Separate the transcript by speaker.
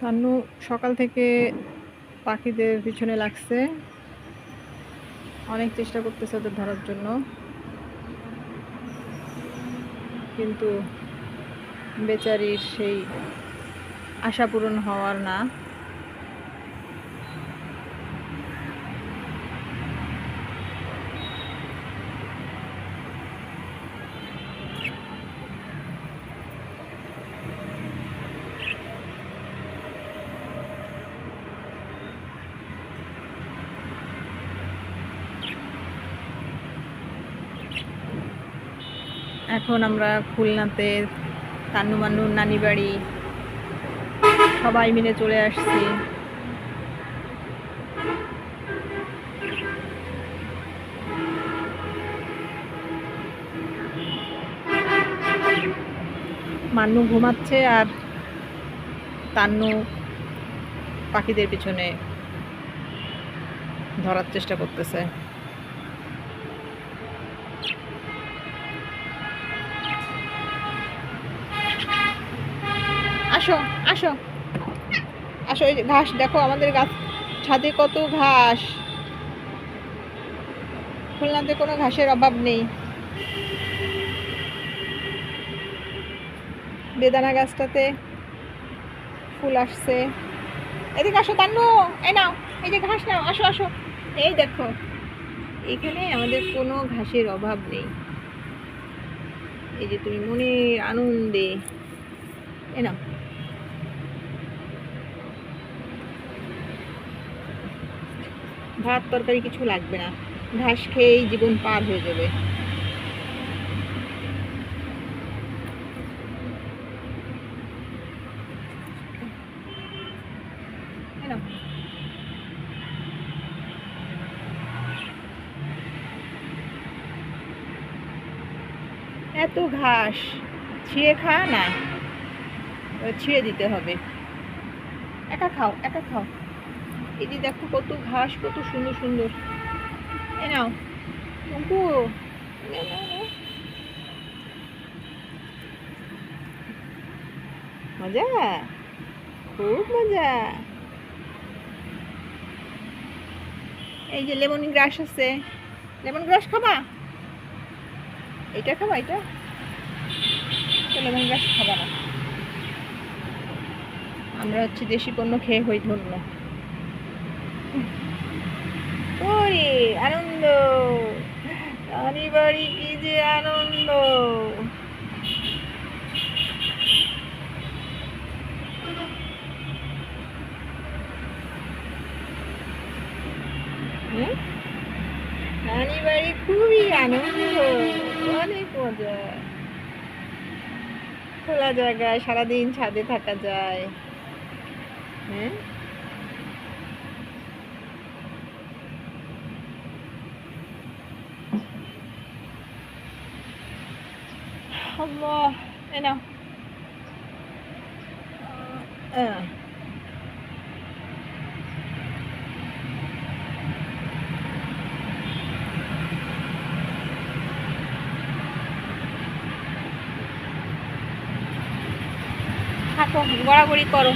Speaker 1: তান্নু সকাল থেকে পাখিদের পিছনে লাগছে। অনেক চেষ্টা করতেছে ওদের ধরার জন্য। কিন্তু বেচারির সেই আশা পূরণ হওয়ার না। এখন আমরা খুলনাতে তান্নু মান্নুর নানি বাড়ি। সবাই মিলে চলে আসছি। মান্নু ঘুমাচ্ছে আর তান্নু পাখিদের পিছনে ধরার চেষ্টা করতেছে। আসো আসো। আসো, এই যে ঘাস, দেখো আমাদের গাছ। ছাদে কত ঘাস। খুলনাতে কোনো ঘাসের অভাব নেই। বেদানা গাছটাতে ফুল আসছে। এদিকে আসো তান্নু এই নাও, এই যে ঘাস নাও, আসো আসো। এই দেখো, এখানে আমাদের কোনো ঘাসের অভাব নেই। এই যে তুমি মনের আনন্দে এ নাও। ভাত তরকারি কিছু লাগবে না। ঘাস খেয়েই জীবন পার হয়ে যাবে। এত ঘাস। ছিঁড়ে খা না? ছিঁড়ে দিতে হবে। একা খাও একা খাও। এই যে দেখো কত ঘাস, কত সুন্দর সুন্দর। এ নাও। নাও। মজা? খুব মজা। এই যে লেমন গ্রাস আছে। লেমন গ্রাস খাবা? এটা খাবা এটা লেমন গ্রাস খাবা না। আমরা হচ্ছে দেশি পণ্য খেয়ে হই ধন্য। ওরে, আনন্দ। নানি বাড়ি কি যে আনন্দ। নানি বাড়ি খুবই আনন্দ, অনেক মজা। খোলা জায়গায় সারাদিন ছাদে থাকা যায়। হ্যাঁ আল্লাহ এই নাও আহ, থাকো গড়াগড়ি করো